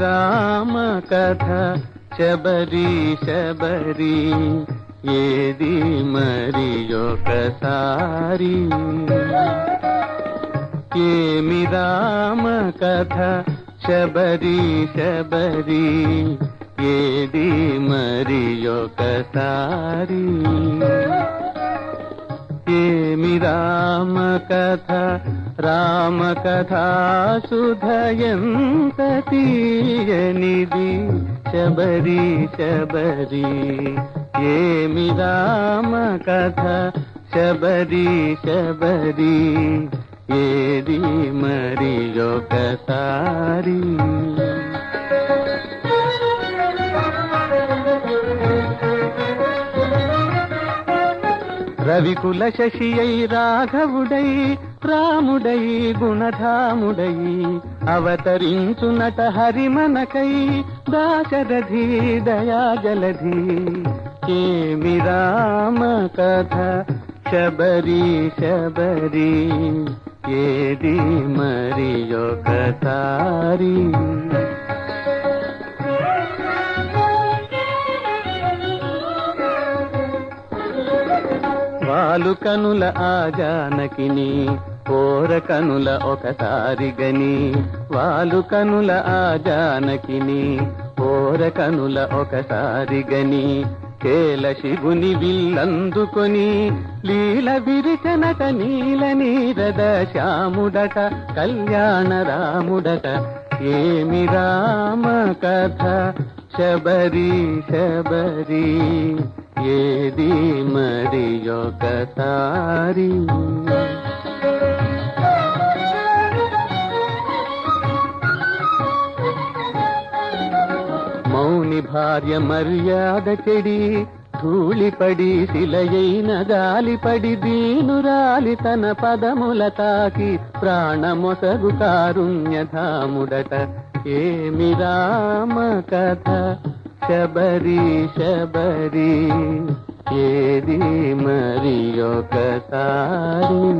राम कथा शबरी शबरी ये दी मरियो कसारी के मी राम कथा शबरी शबरी ఏది మరి ఒకసారి ఏమి రామ కథ రామ కథ సుధయంత తీయనిది శబరి శబరి ఏమి రామ కథ శబరి శబరి ఏది మరి ఒకసారి రవికుల శశియై రాఘవుడై రాముడై గుణధాముడై అవతరించునట హరిమనకై దాశరథి దయాజలధి. ఏమి రామ కథ? శబరి శబరి ఏది మరి ఒకసారి వాలు కనుల ఆ జానకిని కోర కనుల ఒకసారి గని. వాలు కనుల ఆ జానకిని కోర కనుల ఒకసారి గని. కేల శివుని విల్లందుకొని లీల విరిచనట నీల నీరద శ్యాముడట కళ్యాణ రాముడట. ఏమి రామ కథ? శబరి శబరి. ఏది మరి ఒకసారి మౌని భార్య మర్యాద చెడి ధూళిపడి శిలయైన గాలిపడి దీనురాలి తన పదముల తాకి ప్రాణమొసగు కారుణ్యధాముడట. ఏమి రామ కథ శబరి శబరి ఏది మరి ఒకసారి?